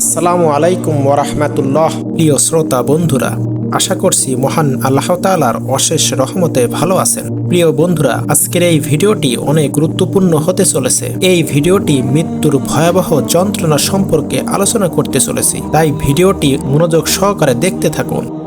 আসসালামু আলাইকুম ওরহমতুল্লাহ প্রিয় শ্রোতা বন্ধুরা, আশা করছি মহান আল্লাহ তালার অশেষ রহমতে ভালো আছেন। প্রিয় বন্ধুরা, আজকের এই ভিডিওটি অনেক গুরুত্বপূর্ণ হতে চলেছে। এই ভিডিওটি মৃত্যুর ভয়াবহ যন্ত্রণা সম্পর্কে আলোচনা করতে চলেছি। তাই ভিডিওটি মনোযোগ সহকারে দেখতে থাকুন।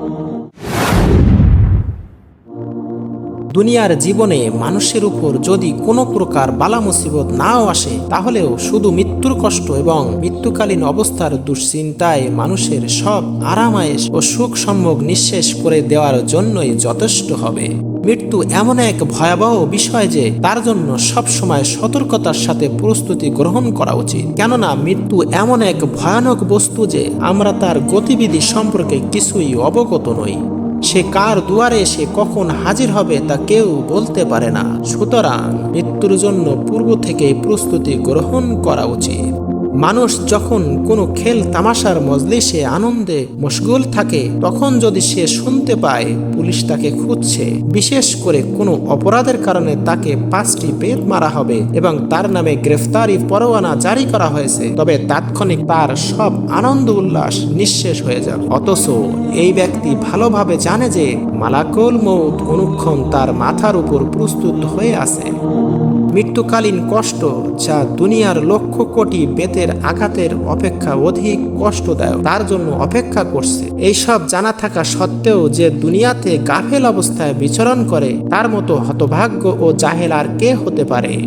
দুনিয়ার জীবনে মানুষের উপর যদি কোনো প্রকার বালা মুসিবত নাও আসে, তাহলেও শুধু মৃত্যুর কষ্ট এবং মৃত্যুকালীন অবস্থার দুশ্চিন্তায় মানুষের সব আরামায়েশ ও সুখ সম্ভোগ নিঃশেষ করে দেওয়ার জন্যই যথেষ্ট হবে। মৃত্যু এমন এক ভয়াবহ বিষয় যে তার জন্য সব সময় সতর্কতার সাথে প্রস্তুতি গ্রহণ করা উচিত। কেননা মৃত্যু এমন এক ভয়ানক বস্তু যে আমরা তার গতিবিধি সম্পর্কে কিছুই অবগত নই। সে কার দুয়ারে সে কখন হাজির হবে তা কেউ বলতে পারে না। সুতরাং মৃত্যুর জন্য পূর্ব থেকে প্রস্তুতি গ্রহণ করা উচিত। মানুষ যখন কোনো খেল তামাশার মজলিসে আনন্দে মশগুল থাকে, তখন যদি সে শুনতে পায়, পুলিশ তাকে খুঁজছে। বিশেষ করে কোনো অপরাধের কারণে তাকে পাঁচটি বেদ মারা হবে এবং তার নামে গ্রেফতারি পরোয়ানা জারি করা হয়েছে। তবে তাৎক্ষণিক তার সব আনন্দ উল্লাস নিঃশেষ হয়ে যাবে। অথচ এই ব্যক্তি ভালোভাবে জানে যে মালাকুল মৌত অনুক্ষণ তার মাথার উপর প্রস্তুত হয়ে আছে। মৃত্যুকালীন কষ্ট যা দুনিয়ার লক্ষ কোটি বেতের আঘাতের অপেক্ষা অধিক কষ্টদায়ক। তার জন্য অপেক্ষা করছে। এইসব জানা থাকা সত্ত্বেও যে দুনিয়াতে গাফেল অবস্থায় বিচরণ করে, তার মতো হতভাগ্য ও জাহেল আর কে হতে পারে?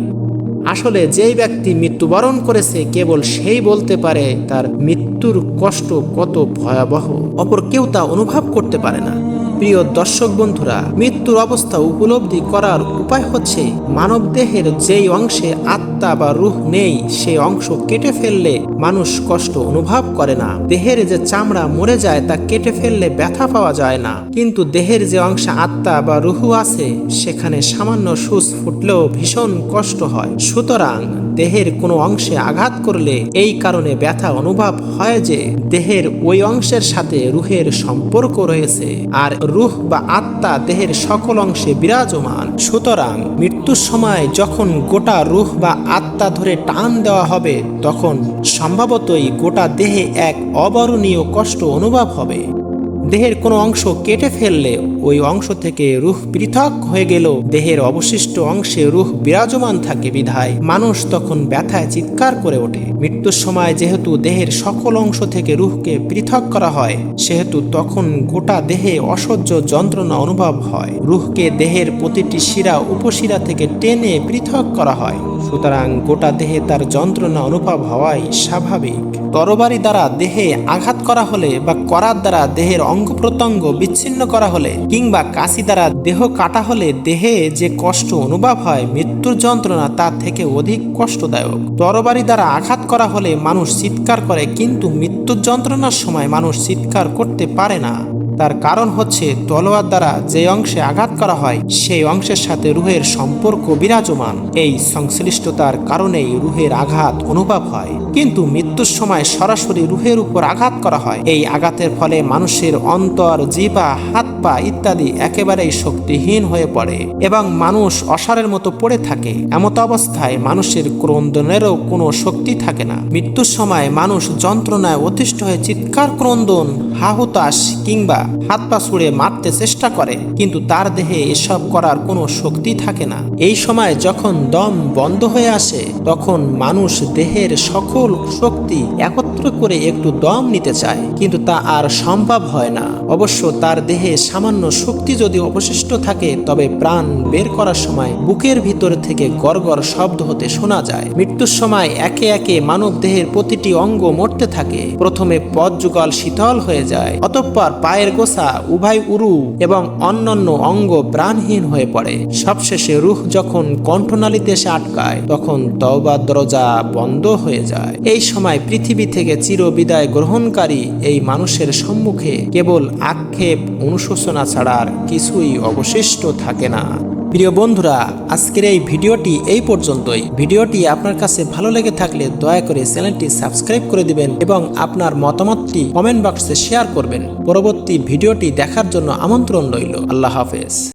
আসলে যেই ব্যক্তি মৃত্যুবরণ করেছে, কেবল সেই বলতে পারে, তার মৃত্যুর কষ্ট কত ভয়াবহ। অপর কেউ তা অনুভব করতে পারে না। প্রিয় দর্শক বন্ধুরা, মৃত্যুর অবস্থা উপলব্ধি করার উপায় হচ্ছে মানব দেহের যেই অংশে আত্মা বা রুহ নেই, সেই অংশ কেটে ফেললে মানুষ কষ্ট অনুভব করে না। দেহের যে চামড়া মরে যায়, তা কেটে ফেললে ব্যথা পাওয়া যায় না। কিন্তু দেহের যে অংশে আত্মা বা রুহু আছে, সেখানে সামান্য সুচ ফুটলেও ভীষণ কষ্ট হয়। সুতরাং দেহের কোনো অংশে আঘাত করলে এই কারণে ব্যথা অনুভব হয় যে দেহের ওই অংশের সাথে রুহের সম্পর্ক রয়েছে। আর রুহ বা আত্মা দেহের সকল অংশে বিরাজমান। সুতরাং মৃত্যুর সময় যখন গোটা রুহ বা আত্মা ধরে টান দেওয়া হবে, তখন সম্ভবতই গোটা দেহে এক অবরণীয় কষ্ট অনুভব হবে। দেহের কোনো অংশ কেটে ফেললে ওই অংশ থেকে রুহ পৃথক হয়ে গেল। দেহের অবশিষ্ট অংশে রুহ বিরাজমান থাকে বিধায়। মানুষ তখন ব্যথায় চিৎকার করে ওঠে। মৃত্যুর সময় যেহেতু দেহের সকল অংশ থেকে রুহকে পৃথক করা হয়, সেহেতু তখন গোটা দেহে অসহ্য যন্ত্রণা অনুভব হয়। রুহকে দেহের প্রতিটি শিরা, উপশিরা থেকে টেনে পৃথক করা হয়। সুতরাং গোটা দেহে তার যন্ত্রণা অনুভব হওয়াই স্বাভাবিক। তরবারি দ্বারা দেহে আঘাত করা হলে বা করার দ্বারা দেহের অঙ্গ প্রত্যঙ্গ বিচ্ছিন্ন করা হলে কিংবা কাশি দ্বারা দেহ কাটা হলে দেহে যে কষ্ট অনুভব হয়, মৃত্যুর যন্ত্রণা তা থেকে অধিক কষ্টদায়ক। তরবারি দ্বারা আঘাত করা হলে মানুষ চিৎকার করে, কিন্তু মৃত্যুর যন্ত্রণার সময় মানুষ চিৎকার করতে পারে না। তার কারণ হচ্ছে তলোয়ার দ্বারা যে অংশে আঘাত করা হয়, সেই অংশের সাথে রুহের সম্পর্ক বিরাজমান। এই সংশ্লিষ্টতার কারণেই রুহের আঘাত অনুভব হয়। কিন্তু মৃত্যুর সময় সরাসরি রুহের উপর আঘাত করা হয়। এই আঘাতের ফলে মানুষের অন্তর জিবা হাত পা ইত্যাদি একেবারেই শক্তিহীন হয়ে পড়ে এবং মানুষ অসারের মতো পড়ে থাকে। এমত অবস্থায় মানুষের ক্রন্দনেরও কোনো শক্তি থাকে না। মৃত্যুর সময় মানুষ যন্ত্রণায় অতিষ্ঠ হয়ে চিৎকার, ক্রন্দন হাহুতাস কিংবা হাত পা ছুঁড়ে মারতে চেষ্টা করে, কিন্তু তার দেহে এসব করার কোনো শক্তি থাকে না। এই সময় যখন দম বন্ধ হয়ে আসে, তখন মানুষ দেহের সকল শক্তি একত্র করে একটু দম নিতে চায়, কিন্তু তা আর সম্ভব হয় না। অবশ্য তার দেহে সামান্য শক্তি যদি অবশিষ্ট থাকে, তবে প্রাণ বের করার সময় বুকের ভিতর থেকে গড়গড় শব্দ হতে শোনা যায়। মৃত্যুর সময় একে একে মানব দেহের প্রতিটি অঙ্গ মরতে থাকে। প্রথমে পদ যুগল শীতল হয়ে যায়, অতঃপর পায়ের গোসা উভয় উরু এবং অন্যান্য অঙ্গ প্রাণহীন হয়ে পড়ে। সবশেষে রুহ যখন কণ্ঠনালীতে এসে আটকায়, তখন তওবা দরজা বন্ধ হয়ে যায়। এই সময় পৃথিবী থেকে চিরবিদায় গ্রহণকারী এই মানুষের সম্মুখে কেবল আক্ষেপ, অনুশোচনা ছাড়ার কিছুই অবশিষ্ট থাকে না। প্রিয় বন্ধুরা, আজকের এই ভিডিওটি এই পর্যন্তই। ভিডিওটি আপনার কাছে ভালো লেগে থাকলে দয়া করে চ্যানেলটি সাবস্ক্রাইব করে দিবেন এবং আপনার মতামতটি কমেন্ট বক্সে শেয়ার করবেন। পরবর্তী ভিডিওটি দেখার জন্য আমন্ত্রণ রইল। আল্লাহ হাফেজ।